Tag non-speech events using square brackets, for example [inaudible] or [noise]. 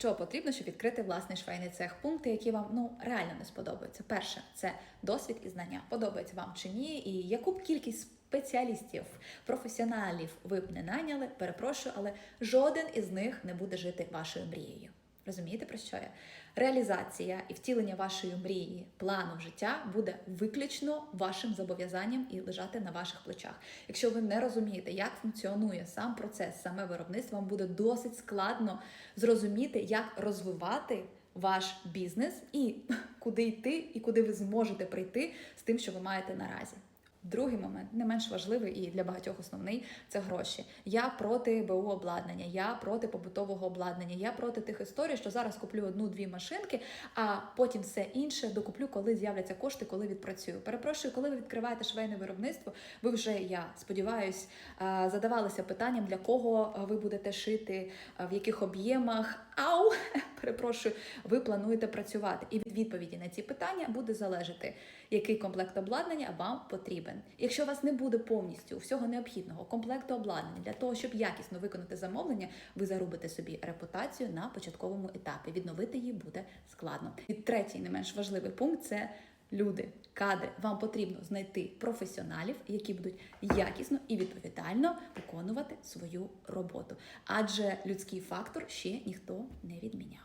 Що потрібно, щоб відкрити власний швейний цех? Пункти, які вам ну реально не сподобаються. Перше це досвід і знання. Подобається вам чи ні, і яку б кількість спеціалістів, професіоналів ви б не найняли, перепрошую, але жоден із них не буде жити вашою мрією. Розумієте про що я? Реалізація і втілення вашої мрії, плану життя буде виключно вашим зобов'язанням і лежати на ваших плечах. Якщо ви не розумієте, як функціонує сам процес, саме виробництво, вам буде досить складно зрозуміти, як розвивати ваш бізнес і [laughs] куди йти, і куди ви зможете прийти з тим, що ви маєте наразі. Другий момент, не менш важливий і для багатьох основний це гроші. Я проти БУ обладнання, я проти побутового обладнання, я проти тих історій, що зараз куплю одну-дві машинки, а потім все інше докуплю, коли з'являться кошти, коли відпрацюю. Перепрошую, коли ви відкриваєте швейне виробництво, ви вже я сподіваюсь, задавалися питанням, для кого ви будете шити, в яких об'ємах. Ау, перепрошую, ви плануєте працювати. І від відповіді на ці питання буде залежати, який комплект обладнання вам потрібен. Якщо у вас не буде повністю всього необхідного комплекту обладнання для того, щоб якісно виконати замовлення, ви заробите собі репутацію на початковому етапі. Відновити її буде складно. І третій, не менш важливий пункт це. Люди, кадри, вам потрібно знайти професіоналів, які будуть якісно і відповідально виконувати свою роботу, адже людський фактор ще ніхто не відміняв.